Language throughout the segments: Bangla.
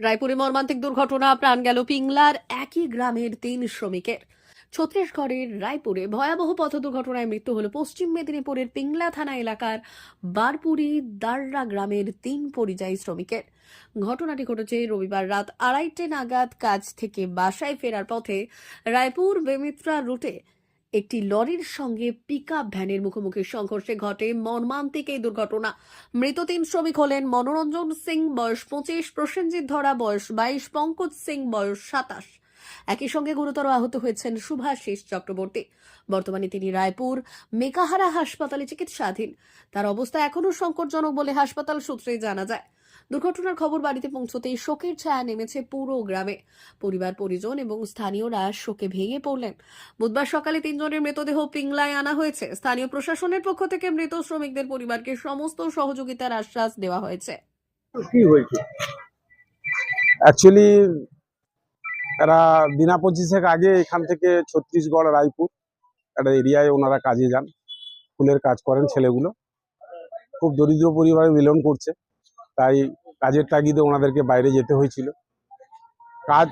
রায়পুরে মর্মান্তিক দুর্ঘটনা, প্রাণ গেল পিংলার একই গ্রামের তিন শ্রমিকের। ছত্তিশগড়ের রায়পুরে ভয়াবহ পথ দুর্ঘটনায় মৃত্যু হল পশ্চিম মেদিনীপুরের পিংলা থানা এলাকার বারপুরি দাররা গ্রামের তিন পরিযায়ী শ্রমিকের। ঘটনাটি ঘটেছে রবিবার রাত আড়াইটে নাগাদ কাজ থেকে বাসায় ফেরার পথে রায়পুর বেমিত্রা রুটে। একটি লরির সঙ্গে পিকআপ ভ্যানের মুখোমুখি সংঘর্ষে ঘটে মর্মান্তিক এই দুর্ঘটনা। মৃত তিন শ্রমিক হলেন মনোরঞ্জন সিং, বয়স পঁচিশ, প্রসেনজিৎ ধরা, বয়স বাইশ, পঙ্কজ সিং, বয়স সাতাশ। একই সঙ্গে গুরুতর আহত হয়েছেন সুভাষিস চক্রবর্তী। বর্তমানে তিনি রায়পুর মেকাহারা হাসপাতালে চিকিৎসাধীন। তার অবস্থা এখনও সংকটজনক বলে হাসপাতাল সূত্রে জানা যায়। দুর্ঘটনার খবর বাড়িতে পৌঁছতেই শোকের ছায়া নেমেছে পুরো গ্রামে। পরিবার, পরিজন এবং স্থানীয়রা শোকে ভেঙে পড়লেন। বুধবার সকালে তিনজনের মৃতদেহ পিংলায় আনা হয়েছে। স্থানীয় প্রশাসনের পক্ষ থেকে মৃত শ্রমিকদের পরিবারকে সমস্ত সহযোগিতার আশ্বাস দেওয়া হয়েছে। কি হয়েছে? এরা আগে এখান থেকে ছত্তিশগড়, রায়পুর, একটা এরিয়ায় ওনারা কাজে যান। ফুলের কাজ করেন ছেলেগুলো। খুব দরিদ্র পরিবারে মিলন করছে। তাই কাজের তাগিদে ওনাদেরকে বাইরে যেতে হয়েছিল। কাজ,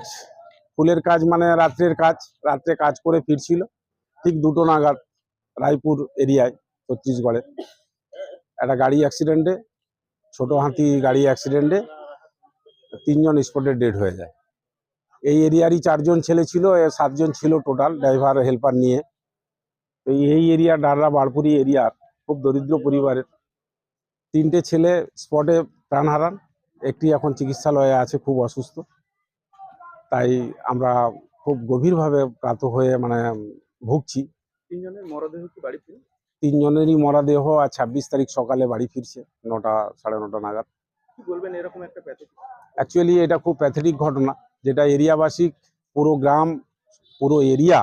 ফুলের কাজ মানে রাত্রের কাজ, রাত্রে কাজ করে ফিরছিল। ঠিক দুটো নাগাদ রায়পুর এরিয়ায়, ছত্তিশগড়ে। একটা গাড়ি অ্যাক্সিডেন্টে, ছোট হাতি গাড়ি অ্যাক্সিডেন্টে, তিনজন স্পটে ডেড হয়ে যায়। এই এরিয়ারই চারজন ছেলে ছিল সাতজন ছিল টোটাল, ড্রাইভার, হেল্পার নিয়ে। তো এই এরিয়া, ডাররা, বারপুরি এরিয়ার খুব দরিদ্র পরিবারের। তিনটে ছেলে স্পটে প্রাণ হারান একটি এখন চিকিৎসালয়ে আছে খুব অসুস্থ। তাই আমরা খুব গভীরভাবে প্রাত হয়ে মানে ভুগছি। তিনজনের মরদেহ কি বাড়ি ফিরে তিনজনেরই মরাদেহ আর ছাব্বিশ তারিখ সকালে বাড়ি ফিরছে নটা সাড়ে নটা নাগাদ। কি বলবেন এরকম একটা প্যাথেটিক অ্যাকচুয়ালি এটা খুব প্যাথেটিক ঘটনা যেটা এরিয়াবাসী পুরো গ্রাম পুরো এরিয়া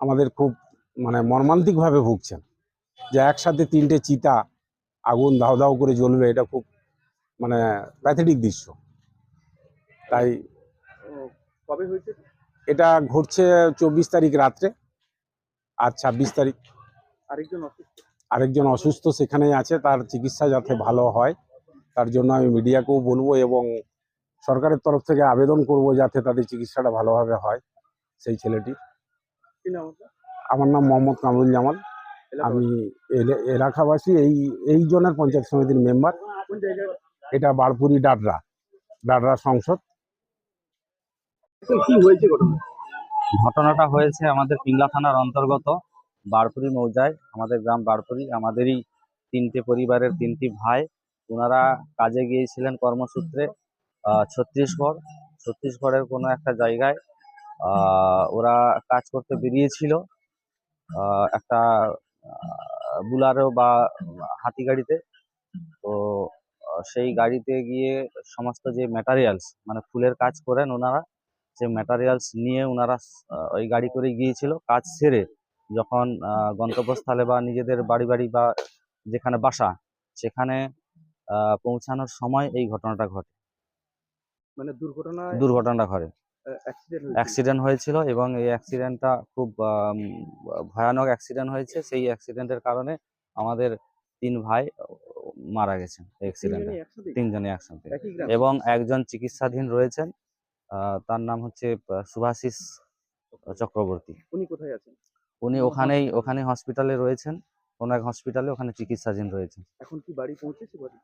আমাদের খুব মানে মর্মান্তিকভাবে ভুগছেন। যে একসাথে তিনটে চিতা আগুন দাও দাও করে জ্বলবে এটা খুব মানে প্যাথেটিক দৃশ্য। তাই কবে হয়েছে? এটা ঘটছে চব্বিশ তারিখ রাত্রে আর ছাব্বিশ তারিখ। আরেকজন অসুস্থ? আরেকজন অসুস্থ সেখানেই আছে তার চিকিৎসা যাতে ভালো হয় তার জন্য আমি মিডিয়াকেও বলব এবং সরকারের তরফ থেকে আবেদন করব যাতে তাদের চিকিৎসাটা ভালোভাবে হয় সেই আপনার? আমার নাম মোহাম্মদ কামরুল জামাল। আমি এলে- এলাকাবাসী এই এই জনের পঞ্চায়েত সমিতির মেম্বার। এটা বারপুরি ডাডরা ডাডরা সংসদ। ঘটনাটা হয়েছে আমাদের পিংলা থানার অন্তর্গত বারপুরি মৌজায় আমাদের গ্রাম বারপুরি আমাদেরই তিনটে পরিবারের তিনটি ভাই। ওনারা কাজে গিয়েছিলেন কর্মসূত্রে আহ, ছত্তিশগড়। ছত্তিশগড়ের কোনো একটা জায়গায় আহ, ওরা কাজ করতে বেরিয়েছিল। আহ, একটা বুলারো বা হাতি গাড়িতে তো সেই গাড়িতে গিয়ে সমস্ত যে ম্যাটারিয়ালস মানে ফুলের কাজ করেন ওনারা যে ম্যাটারিয়ালস নিয়ে ওনারা ওই গাড়ি করে গিয়েছিল কাজ সেরে যখন গন্তব্যস্থলে বা নিজেদের বাড়ি বাড়ি বা যেখানে বাসা সেখানে পৌঁছানোর সময় এই ঘটনাটা ঘটে। মানে দুর্ঘটনা দুর্ঘটনাটা ঘটে। অ্যাক্সিডেন্ট হয়েছিল। এবং এই অ্যাক্সিডেন্টটা খুব ভয়ানক অ্যাক্সিডেন্ট হয়েছে। সেই অ্যাক্সিডেন্টের কারণে আমাদের তিন ভাই মারা গেছেন অ্যাক্সিডেন্টে তিনজনই একসাথে এবং একজন চিকিৎসাধীন রয়েছেন তার নাম হচ্ছে সুভাশিস চক্রবর্তী। উনি কোথায় আছেন? উনি ওখানেই ওখানে হসপিটালে রয়েছেন। কোন এক হসপিটালে ওখানে চিকিৎসাধীন রয়েছেন। এখন কি বাড়ি পৌঁছেছে বাড়ি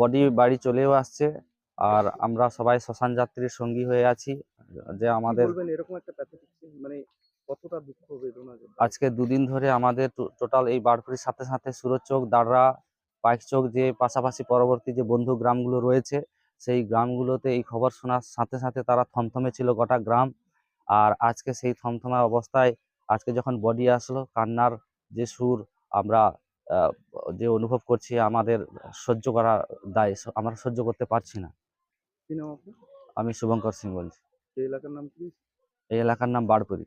বডি বাড়ি চলেও আসছে। আর আমরা সবাই শ্মশান যাত্রীর সঙ্গী হয়ে আছি। যে আমাদের এরকম একটা প্যাথেটিক মানে কতটা দুঃখ বেদনা আজকে দুদিন ধরে আমাদের টোটাল এই বারপুরির সাথে সাথে সুরচোক দাড়রা পাইকচোক যে পাশাপাশি পরবর্তী যে বন্ধু গ্রামগুলো রয়েছে সেই গ্রামগুলোতে এই খবর শোনার সাথে সাথে তারা থমথমে ছিল গোটা গ্রাম। আর আজকে সেই থমথমে অবস্থায় আজকে যখন বডি আসলো কান্নার যে সুর আমরা যে অনুভব করছি আমাদের সহ্য করা দায় আমরা সহ্য করতে পারছি না। আমি শুভঙ্কর সিং বলছি। এই এলাকার নাম কি? এই এলাকার নাম বারপুরি।